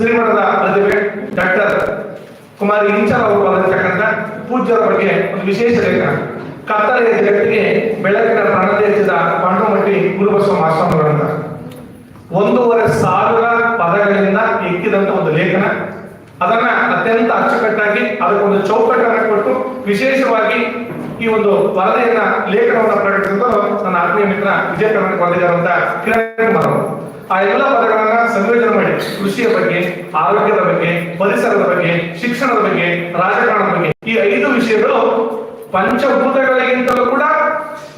ಶ್ರೀಮಠದ ಪ್ರತಿಭೆ ಡಾಕ್ಟರ್ ಕುಮಾರಿ ಇಂಚರ್ ಅವರು ಬರೆದಿರ್ತಕ್ಕಂಥ ಪೂಜ್ಯರ ಬಗ್ಗೆ ಒಂದು ವಿಶೇಷ ಲೇಖನ. ಕತ್ತಲೆಯ ಜಗತ್ತಿಗೆ ಬೆಳಕಿನ ಪ್ರಣದೇಶದ ಪಾಂಡುಮಟ್ಟಿ ಗುರುಬಸ್ವಾಮಿ ಗುರುಬಸವ ಆಶ್ರಮಗಳಂತ ಒಂದೂವರೆ ಸಾವಿರ ಪದಗಳಿಂದ ಎಕ್ಕಿದಂತ ಒಂದು ಲೇಖನ. ಅದನ್ನ ಅತ್ಯಂತ ಅಚ್ಚುಕಟ್ಟಾಗಿ ಅದಕ್ಕೊಂದು ಚೌಕಟ್ಟನ್ನು ಕೊಟ್ಟು ವಿಶೇಷವಾಗಿ ಈ ಒಂದು ವರದಿಯನ್ನ ಲೇಖನವನ್ನು ಪ್ರಕಟಿಸಿದ್ದು ನನ್ನ ಆತ್ಮೀಯ ಮಿತ್ರ ವಿಜಯ ಕರ್ನಾಟಕ ಅಂತ ಕಿರಣ್ ಕುಮಾರ್ ಅವರು. ಆ ಎಲ್ಲ ಪದಗಳನ್ನ ಸಂಯೋಜನೆ ಮಾಡಿ. ಕೃಷಿಯ ಬಗ್ಗೆ, ಆರೋಗ್ಯದ ಬಗ್ಗೆ, ಪರಿಸರದ ಬಗ್ಗೆ, ಶಿಕ್ಷಣದ ಬಗ್ಗೆ, ರಾಜಕಾರಣದ ಬಗ್ಗೆ. ಈ ಐದು ವಿಷಯಗಳು ಪಂಚಭೂತಗಳಿಗಿಂತಲೂ ಕೂಡ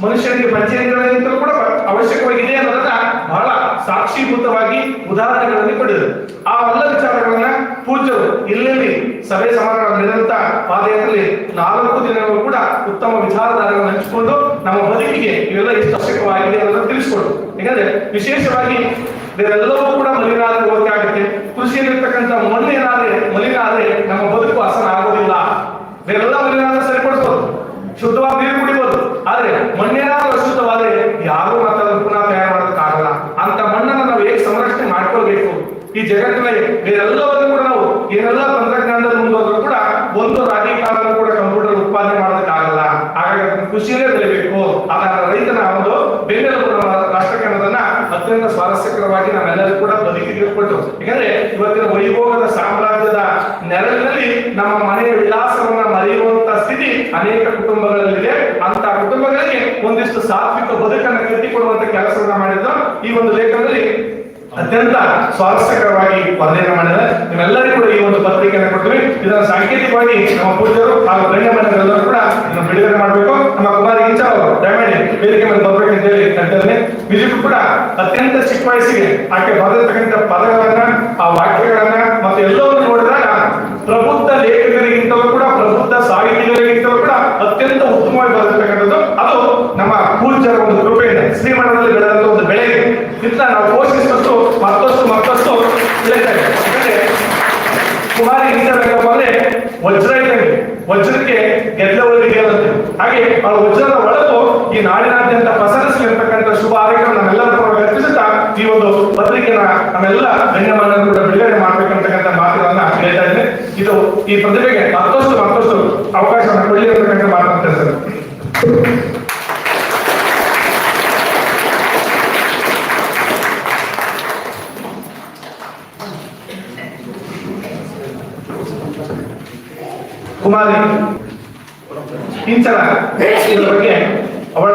ಮನುಷ್ಯನಿಗೆ ಪರಿಚಯಗಳಿಗಿಂತಲೂ ಕೂಡ ಅವಶ್ಯಕವಾಗಿದೆ ಅನ್ನೋದನ್ನ ಬಹಳ ಸಾಕ್ಷೀಭೂತವಾಗಿ ಉದಾಹರಣೆಗಳಲ್ಲಿ ಕೊಟ್ಟಿದೆ ಆ ಎಲ್ಲ ವಿಚಾರಗಳನ್ನ ಪೂಜ್ಯರು ಇಲ್ಲಿ ಸಭೆ ಸಮಾರಂಭ ನಡೆದಂತ ಪಾದಯಾತ್ರೆಯಲ್ಲಿ ನಾಲ್ಕು ದಿನಗಳು ಕೂಡ ಉತ್ತಮ ವಿಚಾರಧಾರೆಗಳನ್ನು ಹಂಚಿಕೊಂಡು ನಮ್ಮ ಬದುಕಿಗೆ ಇವೆಲ್ಲ ಎಷ್ಟು ಅವಶ್ಯಕವಾಗಿದೆ ಅನ್ನೋದನ್ನು ತಿಳಿಸ್ಕೊಡು ಯಾಕಂದ್ರೆ ವಿಶೇಷವಾಗಿ ಇದೆಲ್ಲವೂ ಕೂಡ ಮಲಿನಾದ ಓಕೆ ಆಗುತ್ತೆ. ಕೃಷಿಯಲ್ಲಿರ್ತಕ್ಕಂಥ ಮಣ್ಣು ಏನಾದ್ರೆ ಮಲಿನ ಆದ್ರೆ ನಮ್ಮ ಬದುಕು ಹಸನ ಆಗೋದಿಲ್ಲ. ಇದೆಲ್ಲ ಮಲಿನ ಸರಿಪಡಿಸ್ಬೋದು. ಶುದ್ಧವಾದ ನೀರು ಕುಡಿಬೋದು ಆದ್ರೆ ಮಣ್ಣೇನಾದ್ರೂ ಅಶುದ್ಧವಾದ್ರೆ ಯಾರು ಮತ್ತೆ ಅದನ್ನು ಪುನಃ ತಯಾರು ಮಾಡೋದಕ್ಕಾಗಲ್ಲ ಅಂತ ಮಣ್ಣನ್ನು ನಾವು ಹೇಗೆ ಸಂರಕ್ಷಣೆ ಮಾಡ್ಕೊಳ್ಬೇಕು ಈ ಜಗತ್ತಿನಲ್ಲಿ ಬೇರೆಲ್ಲವನ್ನು ಕೂಡ ನಾವು ಏನೆಲ್ಲ ತಂತ್ರಜ್ಞಾನದಲ್ಲಿ ಮುಂದುವರೆದ್ರು ಕೂಡ ಒಂದು ರಾಗಿ ಕಾಲನ್ನು ಕೂಡ ಕಂಪ್ಯೂಟರ್ ಉತ್ಪಾದನೆ ಮಾಡೋದಕ್ಕಾಗಲ್ಲ ಹಾಗಾಗಿ ಅದನ್ನು ಕೃಷಿಯಲ್ಲೇ ಬೆಳಿಬೇಕು ಆಗ ರೈತನ ಒಂದು ಬೆನ್ನೆಲುಬು ನಮ್ಮ ರಾಷ್ಟ್ರಕ್ಕೆ ಅನ್ನೋದನ್ನ ಅತ್ಯಂತ ಸ್ವಾರಸ್ಯಕರವಾಗಿ ನಾವೆಲ್ಲರೂ ಕೂಡ ಬದುಕಿಗೆ ತಿಳ್ಕೊಂಡು ಯಾಕಂದ್ರೆ ಇವತ್ತಿನ ವೈಭೋಗದ ಸಾಮ್ರಾಜ್ಯದ ನೆರಳಿನಲ್ಲಿ ನಮ್ಮ ಮನೆಯ ವಿಳಾಸವನ್ನ ಮರೆಯುವಂತ ಸ್ಥಿತಿ ಅನೇಕ ಕುಟುಂಬಗಳಲ್ಲಿದೆ. ಅಂತ ಕುಟುಂಬಗಳಿಗೆ ಒಂದಿಷ್ಟು ಸಾತ್ವಿಕ ಬದುಕನ್ನು ಕಟ್ಟಿಕೊಡುವಂತ ಕೆಲಸವನ್ನ ಮಾಡಿದ್ದು ಈ ಒಂದು ಲೇಖನದಲ್ಲಿ ಅತ್ಯಂತ ಸ್ವಾರಸ್ಯಕರವಾಗಿ ವರ್ಣನೆ ಮಾಡಿದ್ದಾರೆ. ನಿಮ್ಮೆಲ್ಲರಿಗೂ ಕೂಡ ಈ ಒಂದು ಪತ್ರಿಕೆಯನ್ನು ಕೊಟ್ಟಿವಿ ಇದರ ಸಾಂಕೇತಿಕವಾಗಿ ನಮ್ಮ ಪೂಜ್ಯರು ಹಾಗೂ ಗಣ್ಯಮಾನ್ಯರೆಲ್ಲರೂ ಕೂಡ ಇದನ್ನು ಬಿಡುಗಡೆ ಮಾಡಬೇಕು. ನಮ್ಮ ಕುಮಾರಿ ಇಂಚ ಅವರು ದಯಮಾಡಿ ವೇದಿಕೆ ಮೇಲೆ ಬರ್ಬೇಕು ಅಂತ ಹೇಳಿ ಕಟ್ಟಿದ್ದೇನೆ ನಿಜಕ್ಕೂ ಕೂಡ ಅತ್ಯಂತ ಚಿಕ್ಕ ವಯಸ್ಸಿಗೆ ಆಕೆ ಬರೆದಿರ್ತಕ್ಕಂಥ ಪದಗಳನ್ನ, ಆ ವಾಕ್ಯಗಳನ್ನ ಮತ್ತು ಎಲ್ಲವನ್ನು ನೋಡಿದಾಗ ಪ್ರಬುದ್ಧ ಲೇಖಕರಿಗಿಂತಲೂ ಕೂಡ, ಪ್ರಬುದ್ಧ ಸಾಹಿತಿಗಳಿಗಿಂತಲೂ ಕೂಡ ಅತ್ಯಂತ ಉತ್ತಮವಾಗಿ ಬರೆದಿರ್ತಕ್ಕಂಥದ್ದು. ಅದು ನಮ್ಮ ಪೂಜ್ಯರ ಒಂದು ಕೃಪೆಯಿಂದ, ಶ್ರೀಮಠದಲ್ಲಿ ಬೆಳೆದಂತ ಒಂದು ಬೆಳೆ ಇಂತ ನಾವು ಪೋಷಿಸಿದಷ್ಟು ಮತ್ತಷ್ಟು ಮತ್ತಷ್ಟು ಕುಮಾರಿ ಇದೆ ಬೇಕಪ್ಪ ಅಂದ್ರೆ ವಜ್ರ ವಜ್ರಕ್ಕೆ ಗೆದ್ದವರಿಗೆ ಅಂತ ಹಾಗೆ ಆ ವಜ್ರದ ಒಳಗು ಈ ನಾಡಿನಾದ್ಯಂತ ಪಸರಿಸಲಿರ್ತಕ್ಕಂಥ ಶುಭ ಆರೋಗ್ಯ ನಮ್ಮೆಲ್ಲರ ಕಲ್ಪಿಸುತ್ತಾ ಈ ಒಂದು ಪತ್ರಿಕೆನ ನಮ್ಮೆಲ್ಲ ಗಣ್ಯಮಾನ್ಯರು ಕೂಡ ಬಿಡುಗಡೆ ಮಾಡ್ಬೇಕಂತಕ್ಕಂಥ ಮಾತುಗಳನ್ನ ಹೇಳ್ತಾ ಇದ್ದೇನೆ. ಇದು ಈ ಪ್ರತಿಭೆಗೆ ಮತ್ತಷ್ಟು ಮತ್ತಷ್ಟು ಅವಕಾಶವನ್ನು ಕೊಡಲಿ ಅಂತಕ್ಕಂಥ ಮಾತನ್ನು ತಿಳಿಸ್ತೇನೆ ಕುಮಾರಿ ಇಂಚರ ಇದರ ಬಗ್ಗೆ ಅವಳ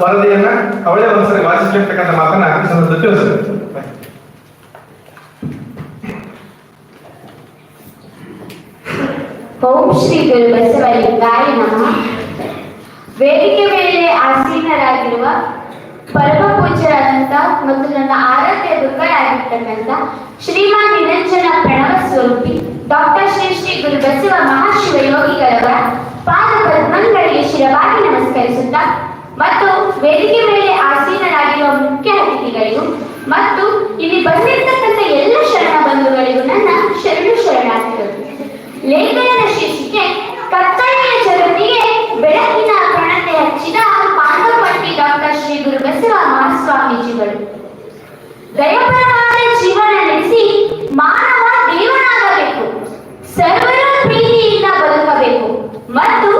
ವರದಿಯನ್ನ ಅವಳೇ ಒಂದ್ಸರಿ ವಾಚಿಸಿರ್ತಕ್ಕಂಥ ಮಾತನ್ನ ಈ ಸಂದರ್ಭದಲ್ಲಿ ತಿಳಿಸ್ತೇನೆ ಓಂ ಶ್ರೀ ವೇದಿಕೆ ಮೇಲೆ ಆಸೀನರಾಗಿರುವ ಪರಮ ಪೂಜ್ಯರಾದಂತ ಮತ್ತು ನನ್ನ ಆರಾಧ್ಯ ದುರ್ಗರಾಗಿರ್ತಕ್ಕಂಥ ಶ್ರೀಮಾನ್ ನಿರಂಜನ ಪ್ರಣವ ಸ್ವರೂಪಿ ಡಾಕ್ಟರ್ ಶ್ರೀ ಶ್ರೀ ಗುರು ಬಸವ ಮಹಾಶಿವ ಯೋಗಿಗಳವರ ಪದ್ಮಗಳಿಗೆ ನಮಸ್ಕರಿಸುತ್ತಾ ಮತ್ತು ವೇದಿಕೆ ಮೇಲೆ ಆಸೀನರಾಗಿರುವ ಮುಖ್ಯ ಅತಿಥಿಗಳಿಗೂ ಮತ್ತು ಇಲ್ಲಿ ಬಂದಿರತಕ್ಕಂಥ ಎಲ್ಲ ಶರಣ ಬಂಧುಗಳಿಗೂ ನನ್ನ ಶರಣು ಶರಣಾರ್ಥಿಗಳು. ಲೇಖನದ ಶೀರ್ಷಿಕೆ, ಕತ್ತಲೆಯ ಜಗತ್ತಿಗೆ ಬೆಳಕಿನ ಪ್ರಣತೆ ಹಚ್ಚಿದ ಪಾಂಡವಪಟ್ಟಿ ಡಾಕ್ಟರ್ ಶ್ರೀ ಗುರು ಬಸವ ಮಹಾಸ್ವಾಮೀಜಿಗಳು. ದಯಪರವಾದ ಜೀವನ ನಡೆಸಿ ಮಾನವ ದೇವನಾಗಬೇಕು. ಸರ್ವರ ಪ್ರೀತಿಯಿಂದ ಬದುಕಬೇಕು. ಮತ್ತು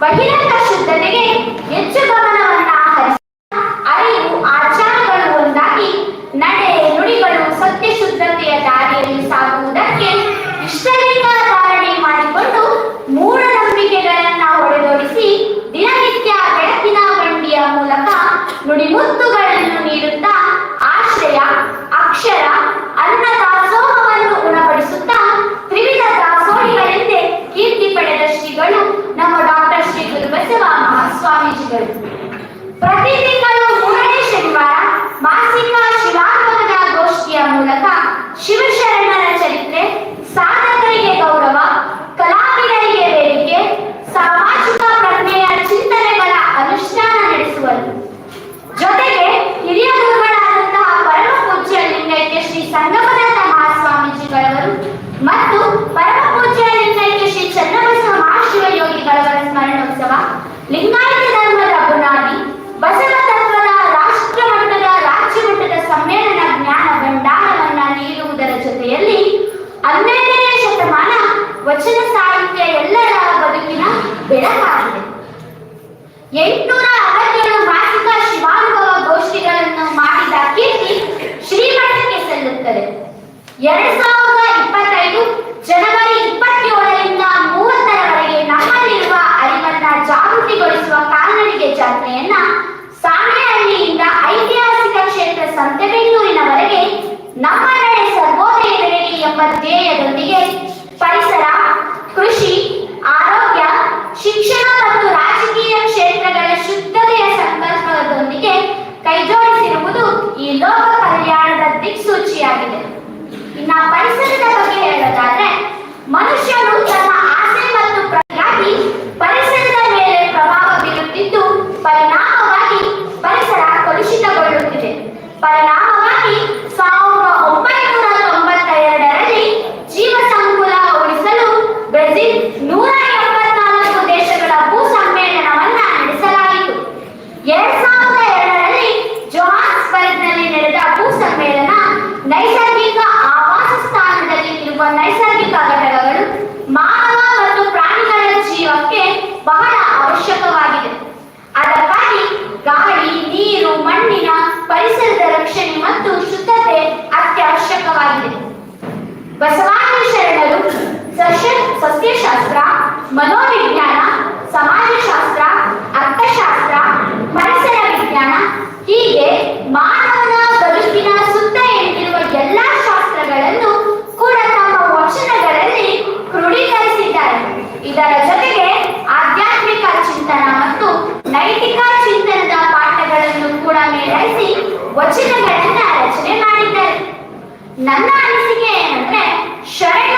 ಬಹಿರಂಗ ಶುದ್ಧತೆಗೆ ಹೆಚ್ಚು ಗಮನ ಪ್ರತಿ ತಿಂಗಳು ಮೂರನೇ ಶನಿವಾರ ಮಾಸಿಕ ಶಿಲಾಂಕನ ಗೋಷ್ಠಿಯ ಮೂಲಕ ಶಿವಶರಣ ಈ ಲೋಕ ಕಲ್ಯಾಣದ ದಿಕ್ಸೂಚಿಯಾಗಿದೆ. ಇನ್ನ ಪರಿಸರದ ಬಗ್ಗೆ ಹೇಳೋದಾದ್ರೆ ಮನುಷ್ಯನು ತನ್ನ ಪರಿಸರದ ರಕ್ಷಣೆ ಮತ್ತು ಶುದ್ಧತೆ ಅತ್ಯವಶ್ಯಕವಾಗಿದೆ. ಬಸವಾದಿ ಶರಣರು ಸಸ್ಯಶಾಸ್ತ್ರ ಮನೋವಿಜ್ಞಾನ ನನ್ನ ಅನಿಸಿಕೆ ಏನಂದ್ರೆ ಶರಣ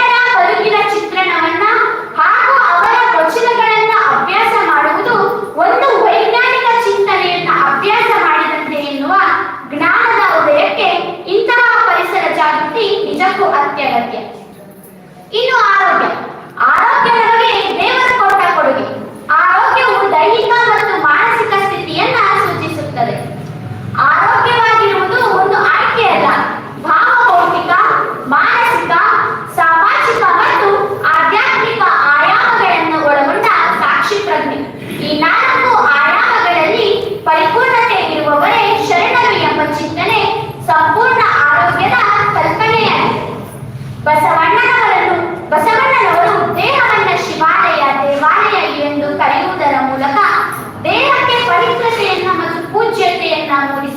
ಕಾರ್ಯಕ್ರಮ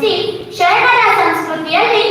ಶರಣರ ಸಂಸ್ಕೃತಿಯಲ್ಲಿ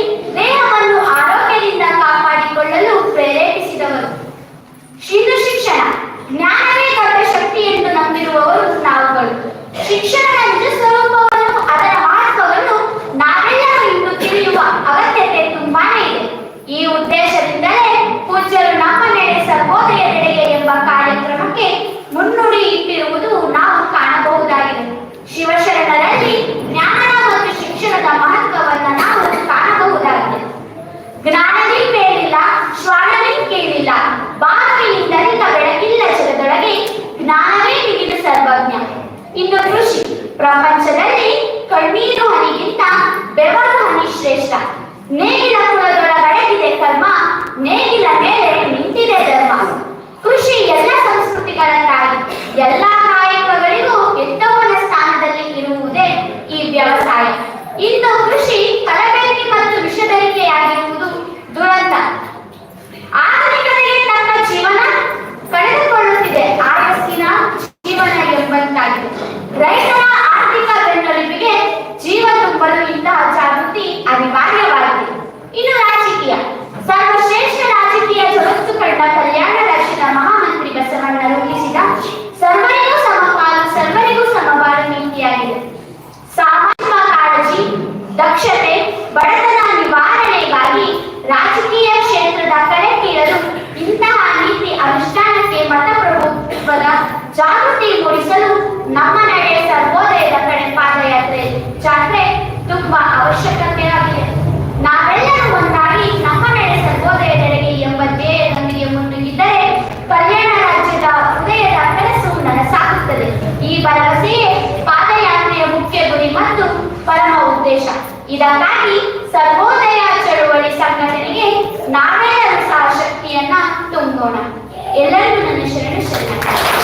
ಪ್ರಪಂಚದಲ್ಲಿ ಕಣ್ಣೀರು ಹನಿಗಿಂತ ಬೆವರು ಹನಿ ಶ್ರೇಷ್ಠ. ನೇಗಿಲ ಕುಲದೊಳಗಡೆಗಿದೆ ಕರ್ಮ, ನೇಗಿಲ ಮೇಲೆ ನಿಂತಿದೆ ಧರ್ಮ. ಕೃಷಿ ಎಲ್ಲ ಸಂಸ್ಕೃತಿಗಳ ತಾಯಿ ಎಲ್ಲ ಇದಕ್ಕಾಗಿ ಸರ್ವೋದಯ ಚಳುವಳಿ ಸಂಘಟನೆಗೆ ನಾವೆಲ್ಲರೂ ಸಹ ಶಕ್ತಿಯನ್ನ ತುಂಬೋಣ. ಎಲ್ಲರಿಗೂ ನನ್ನ ಶರಣ ಶರಣ